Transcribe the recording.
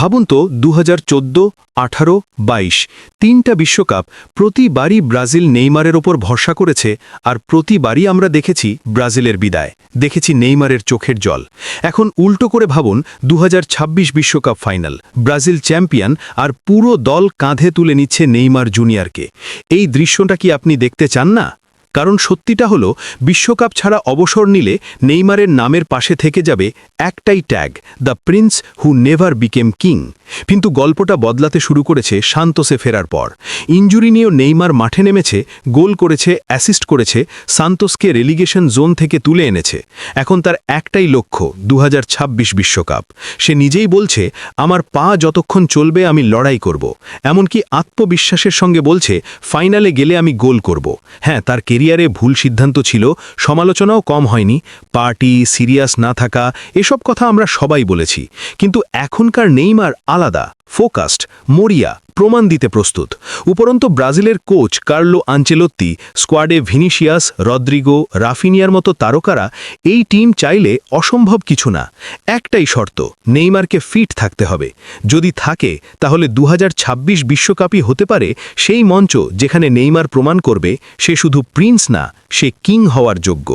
ভাবুন তো দু হাজার চোদ্দ, আঠারো, বাইশ, তিনটা বিশ্বকাপ প্রতিবারই ব্রাজিল নেইমারের ওপর ভরসা করেছে আর প্রতিবারই আমরা দেখেছি ব্রাজিলের বিদায়, দেখেছি নেইমারের চোখের জল। এখন উল্টো করে ভাবুন দু বিশ্বকাপ ফাইনাল, ব্রাজিল চ্যাম্পিয়ন আর পুরো দল কাঁধে তুলে নিচ্ছে নেইমার জুনিয়রকে। এই দৃশ্যটা কি আপনি দেখতে চান না? কারণ সত্যিটা হলো, বিশ্বকাপ ছাড়া অবসর নিলে নেইমারের নামের পাশে থেকে যাবে একটাই tag, the prince who never became king. কিন্তু গল্পটা বদলাতে শুরু করেছে সান্তোসে ফেরার পর। ইঞ্জুরি নিয়েও নেইমার মাঠে নেমেছে, গোল করেছে, অ্যাসিস্ট করেছে, সান্তোসকে রেলিগেশন জোন থেকে তুলে এনেছে। এখন তার একটাই লক্ষ্য দু বিশ্বকাপ। সে নিজেই বলছে, আমার পা যতক্ষণ চলবে আমি লড়াই করব। এমনকি আত্মবিশ্বাসের সঙ্গে বলছে, ফাইনালে গেলে আমি গোল করব। হ্যাঁ তার কেরিয়ারে ভুল সিদ্ধান্ত ছিল, সমালোচনাও কম হয়নি, পার্টি, সিরিয়াস না থাকা, এসব কথা আমরা সবাই বলেছি। কিন্তু এখনকার নেইমার আলাদা, ফোকাসড, মরিয়া প্রমাণ দিতে প্রস্তুত। উপরন্ত ব্রাজিলের কোচ কার্লো আঞ্চেলোত্তি স্কোয়াডে ভিনিসিয়াস, রদ্রিগো, রাফিনিয়ার মতো তারকারা এই টিম চাইলে অসম্ভব কিছু না। একটাই শর্ত, নেইমারকে ফিট থাকতে হবে। যদি থাকে, তাহলে দু বিশ্বকাপই হতে পারে সেই মঞ্চ যেখানে নেইমার প্রমাণ করবে, সে শুধু প্রিন্স না, সে কিং হওয়ার যোগ্য।